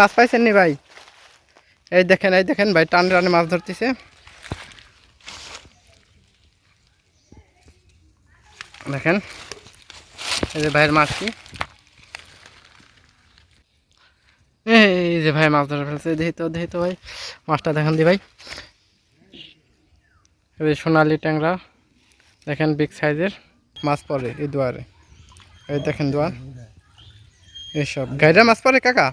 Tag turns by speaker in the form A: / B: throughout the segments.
A: মাছ পাইছেন নি ভাই? এই দেখেন এই দেখেন ভাই, টান টানে মাছ ধরতেছে। দেখেন, এই যে ভাইয়ের মাছটি এই যে ভাই মাছ ধরে ফেলছে দেখি তো দেখি তো ভাই। মাছটা দেখেন দি ভাই। এই সোনালি ট্যাংরা, দেখেন বিগ সাইজের মাছ পড়ে এই দুয়ারে। এই দেখেন দুয়ার। এইসব গাইডা মাছ পড়ে, কাকা?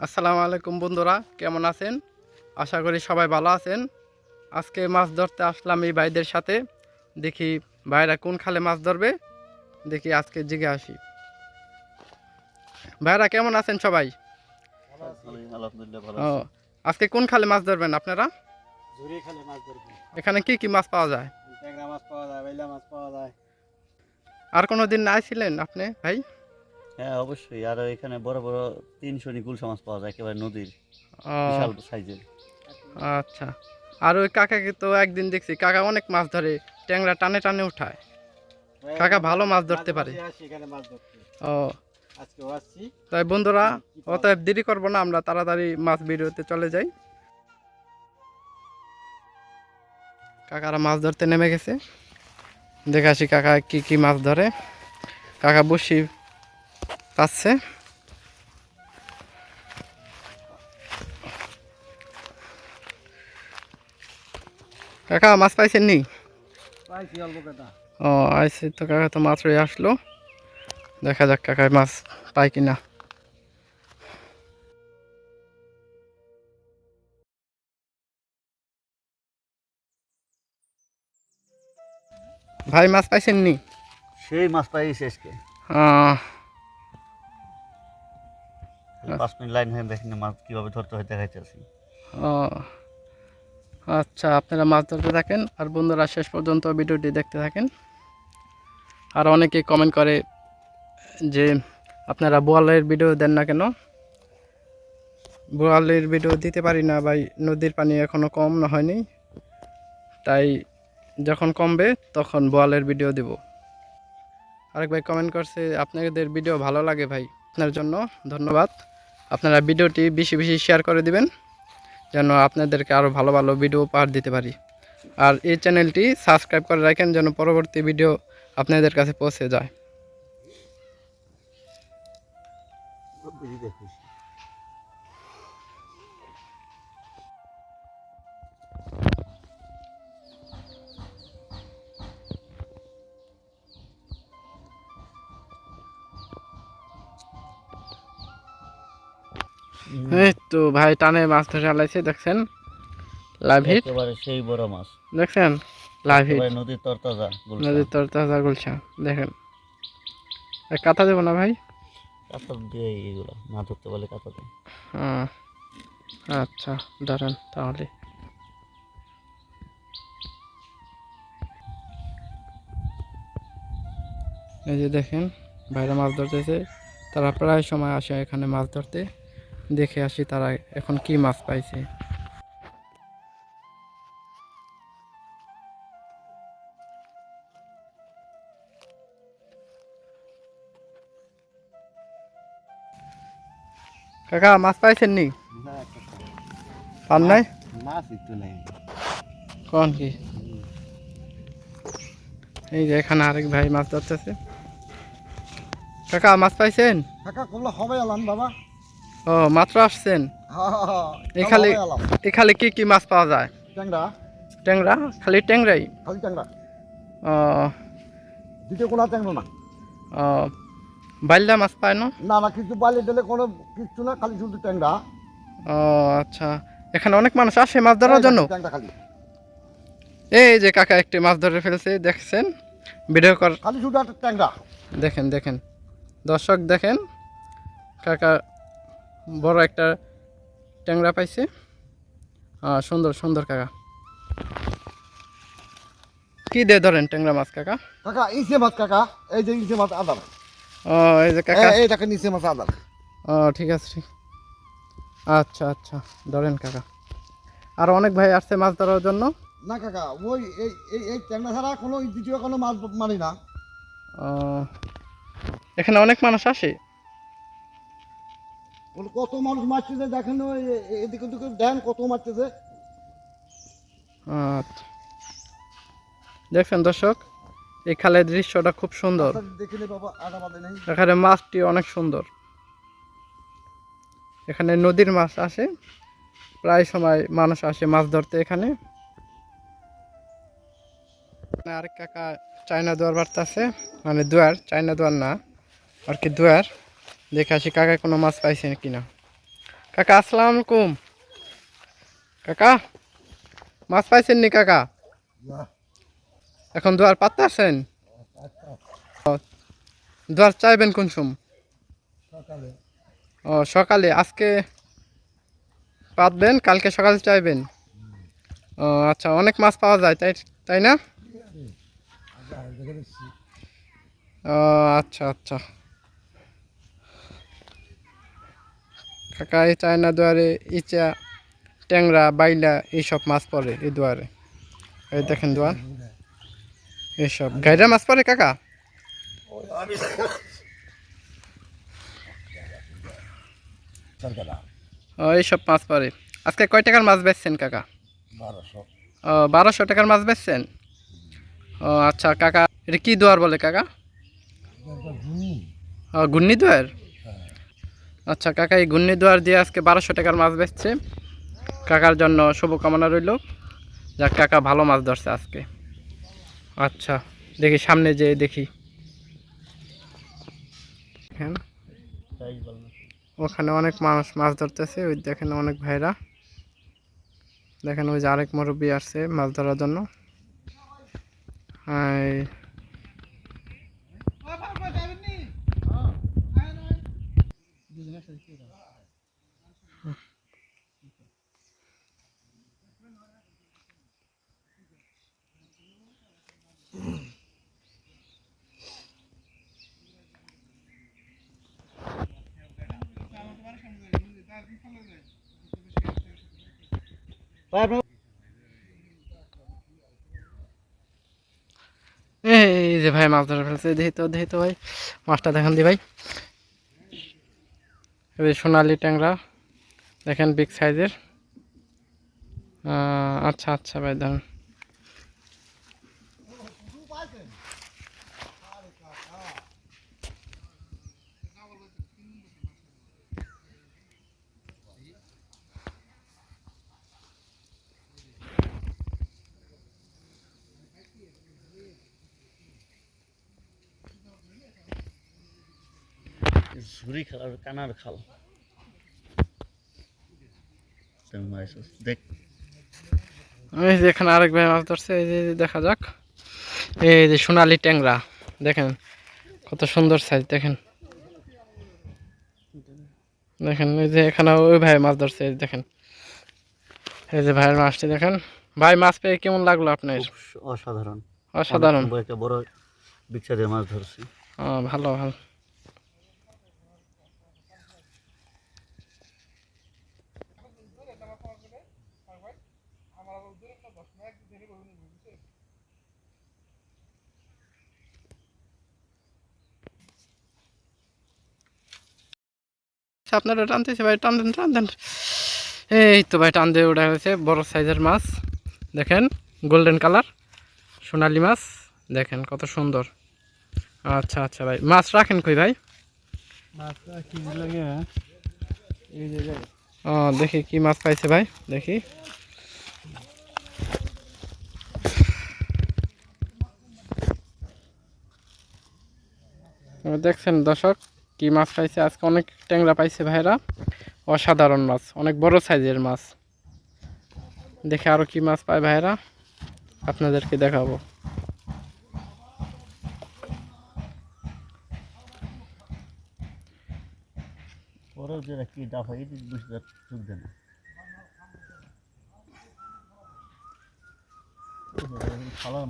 A: আসসালামু আলাইকুম বন্ধুরা কেমন আছেন? আশা করি সবাই ভালো আছেন। আজকে মাছ ধরতে আসলাম এই ভাইদের সাথে। দেখি ভাইরা কোন খালে মাছ ধরবে। দেখি আজকে জিগে আসি। ভাইরা কেমন আছেন সবাই? ও আজকে কোন খালে মাছ ধরবেন আপনারা?
B: মাছ ধরবো
A: এখানে কি কি মাছ পাওয়া যায়? আর কোনো দিন না ছিলেন আপনি ভাই?
C: হ্যাঁ অবশ্যই। আর এখানে বড় বড় তিনশো নিকুল সমাজ পাওয়া যায় একেবারে নদীর বিশাল সাইজের।
A: আচ্ছা। আর ওই কাকাকে তো একদিন দেখছি কাকা অনেক মাছ ধরে ট্যাংরা টানে টানে উঠায়। কাকা ভালো মাছ ধরতে পারে।
B: মাঝে আসি এখানে মাছ ধরতে।
A: ও। তাই বন্ধুরা অতএব দেরি করব না আমরা তাড়াতাড়ি মাছ ভিডিওতে চলে যাই। কাকারা মাছ ধরতে নেমে গেছে। দেখে আসি কাকা কি কি মাছ ধরে। কাকা বসি পাচ্ছে কাকা মাছ পাইছেন নি? ও আইসি তো কাকা তো মাত্রই আসলো। দেখা যাক কাকায় মাছ পাই কিনা। ভাই মাছ পাইছেন নি?
C: সেই মাছ পাই শেষকে
A: আহ,
C: পাঁচ মিনিট লাইন হয়ে দেখেন মাছ কীভাবে ধরতে হয়
A: ও আচ্ছা আপনারা মাছ ধরতে থাকেন আর বন্ধুরা শেষ পর্যন্ত ভিডিওটি দেখতে থাকেন। আর অনেকে কমেন্ট করে যে আপনারা বোয়ালের ভিডিও দেন না কেন? বোয়ালের ভিডিও দিতে পারি না ভাই নদীর পানি এখনও কম না হয়নি। তাই যখন কমবে তখন বোয়ালের ভিডিও দেব। আরেক ভাই কমেন্ট করছে আপনাদের ভিডিও ভালো লাগে ভাই আপনার জন্য ধন্যবাদ। আপনারা ভিডিওটি বেশি বেশি শেয়ার করে দিবেন, যেন আপনাদেরকে আরও ভালো ভালো ভিডিও পার দিতে পারি। আর এই চ্যানেলটি সাবস্ক্রাইব করে রাখেন, যেন পরবর্তী ভিডিও আপনাদের কাছে পৌঁছে যায়। এই তো ভাই টানে মাছ ধরে আলাইছে দেখছেন? লাভ হিট
C: একেবারে সেই বড় মাছ।
A: দেখছেন? লাভ হিট
C: একেবারে নদীর তরতাজা গুলশা।
A: নদীর তর তাজা গুলছা দেখেন। এক কাঁথা দেবো না ভাই?
C: কাতর দিয়ে এগুলো না ধরতে কাতর দিয়ে।
A: হুম। আচ্ছা ধরেন তাহলে। এই যে দেখেন বাইরে মাছ ধরতেছে। তারা প্রায় সময় আসে এখানে মাছ ধরতে। দেখে আসি তারা এখন কি মাছ পাইছে। কাকা, মাছ পাইছেন নি? পান নাই? কোন কি? এই যে এখানে আরেক ভাই মাছ ধরতেছে। কাকা, মাছ পাইছেন?
B: কাকা কমলা হবে আলাম বাবা।
A: ও মাত্র আসছেন? এই খালি এই খালি কি কি মাছ পাওয়া যায়?
B: ট্যাংরা।
A: ট্যাংরা? খালি ট্যাংরাই?
B: খালি ট্যাংরা।
A: ও।
B: দ্বিতীয় কোনো ট্যাংরা না।
A: ও বাইল্লা মাছ পায় না?
B: না না কিছু বালি দিলে কোনো কিছু না খালি শুধু ট্যাংরা।
A: ও আচ্ছা। এখানে অনেক মানুষ আসে মাছ ধরার জন্য?
B: ট্যাংরা খালি।
A: এই যে কাকা একটি মাছ ধরে ফেলছে দেখছেন? ভিডিও কর
B: খালি শুধু একটা ট্যাংরা।
A: দেখেন দেখেন। দর্শক দেখেন কাকা বড় একটা ট্যাংরা পাইছে। সুন্দর সুন্দর কাকা। কি দিয়ে ধরেন ট্যাংরা মাছ কাকা?
B: কাকা ইসে মাছ কাকা। এই যে ইসে মাছ আদার
A: ও এই যে কাকা।
B: এই দেখেন ইসে মাছ আদার
A: ও ঠিক আছে ঠিক। আচ্ছা আচ্ছা ধরেন কাকা। আর অনেক ভাই আসছে মাছ ধরার জন্য?
B: না কাকা ওই এই এই এই ট্যাংরা ছাড়া কোনো দ্বিতীয় কোনো মাছ মারি না।
A: এখানে অনেক মানুষ আসে?
B: বলে কত মানুষ মারতেছে? দেখেন এদিকে ওদিকে দেন কত মারতেছে।
A: আচ্ছা। দেখছেন দর্শক এই খালের দৃশ্যটা খুব সুন্দর।
B: নেই।
A: এখানে মাছটি অনেক সুন্দর। এখানে নদীর মাছ আসে। প্রায় সময় মানুষ আসে মাছ ধরতে এখানে। আরেক কাকা চায়না দুয়ার বাড়তেছে মানে দুয়ার চায়না দুয়ার না আর কি দুয়ার। দেখে আসি কাকা কোনো মাছ পাইছে কিনা। কাকা আসসালাম আলাইকুম। কাকা মাছ পাইছেন নি কাকা? এখন দুয়ার পাত্তা আছেন দুয়ার চাইবেন কোন সময়? ও সকালে। আজকে পাতবেন কালকে সকালে চাইবেন? ও আচ্ছা অনেক মাছ পাওয়া যায় তাই তাই না? ও আচ্ছা আচ্ছা। কাকা এই চায়না দুয়ারে ইচা ট্যাংরা বাইলা এইসব মাছ পড়ে এই দুয়ারে। এই দেখেন দুয়ার। এইসব। গাইরা মাছ পড়ে কাকা? ও এইসব মাছ পড়ে। আজকে কয় টাকার মাছ বেচছেন কাকা?
B: বারোশো।
A: ও বারোশো টাকার মাছ বেচছেন? ও আচ্ছা কাকা এটা কি দুয়ার বলে কাকা? ঘূর্ণি দুয়ার? আচ্ছা কাকা এই গুন্নি দুয়ার দিয়ে আজকে বারোশো টাকার মাছ বেচছে। কাকার জন্য শুভকামনা রইল। যাক, কাকা ভালো মাছ ধরছে আজকে। আচ্ছা দেখি সামনে যেয়ে দেখি।
C: বললাম
A: ওখানে অনেক মানুষ মাছ ধরতেছে। ওই দেখেন অনেক ভাইরা। দেখেন ওই যে আরেক মুরব্বী আসছে মাছ ধরার জন্য। হাই
C: ভাই আপনার
A: এই যে ভাই মাছ ধরে ফেলছে দেখি দেহিত ভাই। মাছটা দেখান দি ভাই। এই সোনালি ট্যাংরা দেখেন বিগ সাইজের আচ্ছা আচ্ছা ভাই দাঁড়ান।
C: ঝুরি খাল আর কানার খাল। তুমি মারিস দেখ।
A: এই যে এখানে আরেক ভাই মাছ ধরছে এই যে দেখা যাক। এই যে সোনালি ট্যাংরা দেখেন কত সুন্দর সাইজ দেখেন। দেখেন এই যে এখানে ওই ভাই মাছ ধরছে এই দেখেন। এই যে ভাইয়ের মাছটি দেখেন। ভাই মাছ পেয়ে কেমন লাগল আপনার?
C: অসাধারণ।
A: অসাধারণ।
C: একটা বড় বিচ্ছাদের মাছ ধরছি।
A: ও, ভালো ভালো। আপনারা টানতেছে ভাই টান দেন টান দেন। এই তো ভাই টান দিয়ে উঠা হয়েছে বড় সাইজের মাছ। দেখেন গোল্ডেন কালার সোনালি মাছ। দেখেন কত সুন্দর। আচ্ছা আচ্ছা ভাই মাছ রাখেন কই ভাই? ও দেখি কি মাছ পাইছে ভাই দেখি। দেখছেন দর্শক? কি মাছ পাইছে? আজকে অনেক ট্যাংরা পাইছে ভাইরা অসাধারণ মাছ, অনেক বড় সাইজের মাছ। দেখে আরও কি মাছ পায় ভাইরা আপনাদেরকে দেখাবো।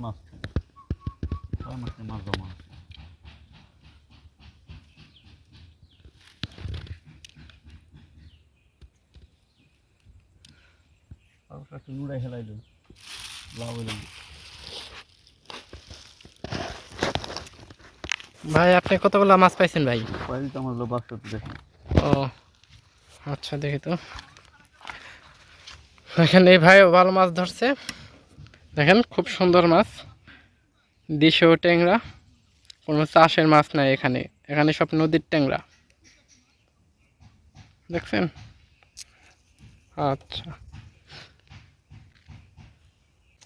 C: মাছ মাছের মাছ জমা আছে। একটু নুড়াই লাভ না।
A: ভাই আপনি কতগুলো মাছ পাইছেন ভাই?
C: কয়েকদিন তো আমার লোক বাক্স দেখেন।
A: ও আচ্ছা দেখি তো। দেখেন এই ভাই ভালো মাছ ধরছে। দেখেন খুব সুন্দর মাছ। দেশীয় ট্যাংরা। কোনো চাষের মাছ নাই এখানে। এখানে সব নদীর ট্যাংরা। দেখছেন? আচ্ছা।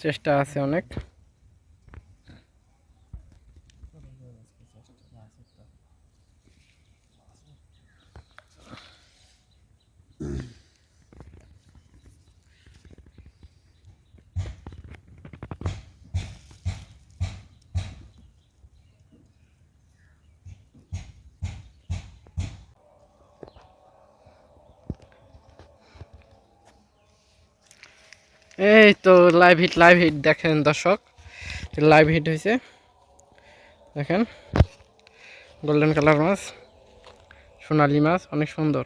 A: চেষ্টা আছে অনেক। এই তো লাইভ হিট লাইভ হিট দেখেন দর্শক। লাইভ হিট হয়েছে, দেখেন। গোল্ডেন কালার মাছ, সোনালি মাছ, অনেক সুন্দর।